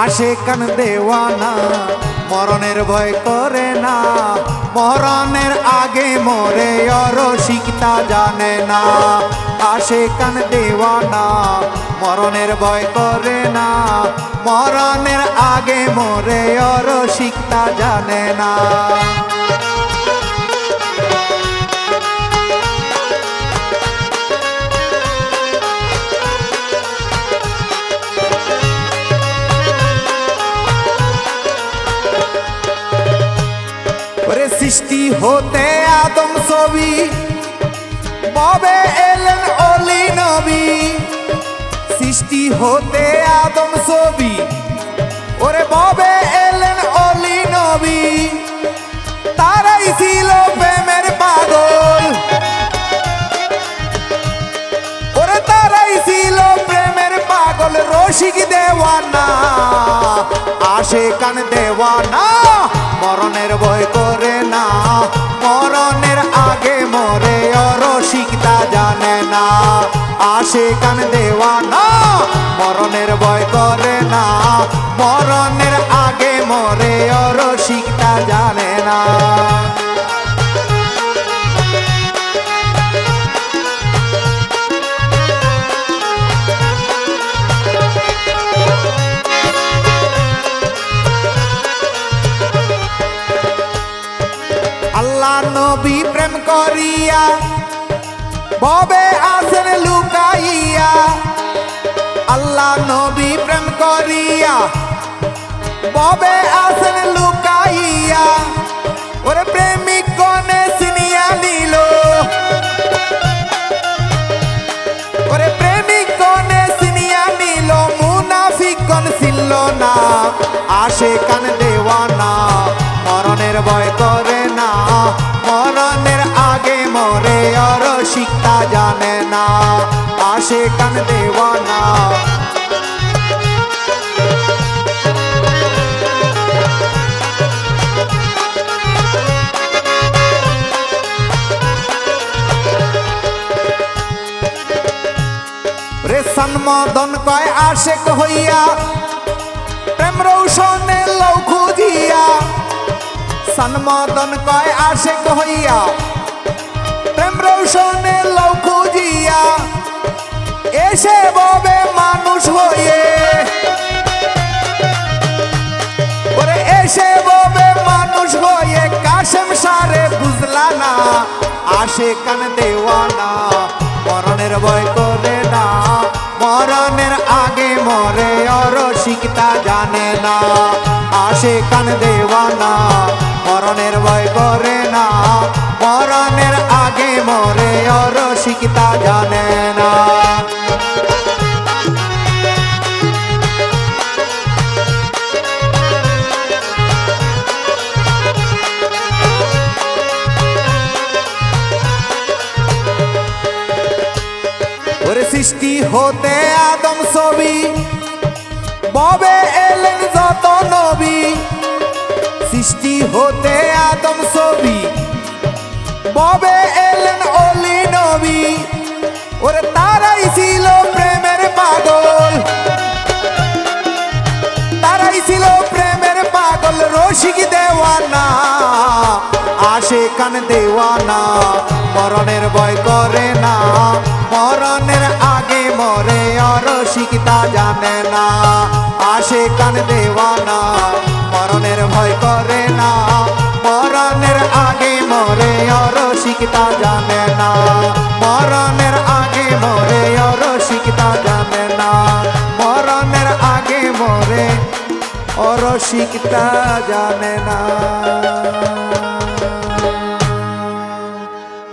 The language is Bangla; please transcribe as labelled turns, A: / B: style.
A: আসে কান দেওয়ানা, মরণের ভয় করে না। মরণের আগে মরে অরসিকতা জানে না। আসে কান দেওয়ানা, মরণের ভয় করে না। মরণের আগে মরে অরসিকতা জানে না। সৃষ্টি হতে আদম ছবি, ববে এলেন অলি নবী। সৃষ্টি হতে আদম ছবি, ওরে ববে এলেন অলি নবী। তারাই ছিল প্রেমের পাগল। ওরে তারাই ছিল প্রেমের পাগল, রসিক দেওয়ানা আশে কান দেওয়ানা। মরণের ভয় করে না। মরণের আগে মরে অরসিকতা জানে না। আসে কান দেওয়া না মরণের ভয় করে না। মরণের আগে মরে অরসিকতা জানে না। ববে আসেন লুকাইয়া। আল্লাহ নবী প্রেম করিয়া। ববে আসেন লুকাইয়া। ওরে প্রেমিক কনে সিনিয়া নিল। ওরে প্রেমিক কনে সিনিয়া নিল। মুনাফিক কন ছিল না। আসে কান দেওয়ানা। মরণের ভয় করে না। মরণের আগে মরে জানে না, আসে কান দেওয়ানা। রে সন্মদন কয় আশেক হইয়া, প্রেম রৌশনে লৌ খুঁজিয়া। সন্মদন কয় আশেক হইয়া, প্রেম রৌশনে লৌ খুঁজিয়া এসে ববে মানুষ হয়ে ওরে এসে ববে মানুষ কাশেম সারে বুঝলা না, আসে কান দেওয়ানা, মরণের ভয় করে না, মরণের আগে মরে, অরসিকতা জানে না, আসে কান দেওয়ানা সৃষ্টি হতে আদম ছবি। ববে এলেন যত নবী। সৃষ্টি হতে আদম ছবি। ববে এলেন অলি নবী। ওরে তারাই ছিল প্রেমের পাগল। তারাই ছিল প্রেমের পাগল। রসিক কান দেওয়ানা, মরণের ভয় করে না মরণের আগে মরে অরসিকতা জানে না আসে কান দেওয়ানা, মরণের ভয় করে না মরণের আগে মরে অরসিকতা জানে না মরণের আগে মরে অরসিকতা জানে না মরণের আগে মরে অরসিকতা জানে না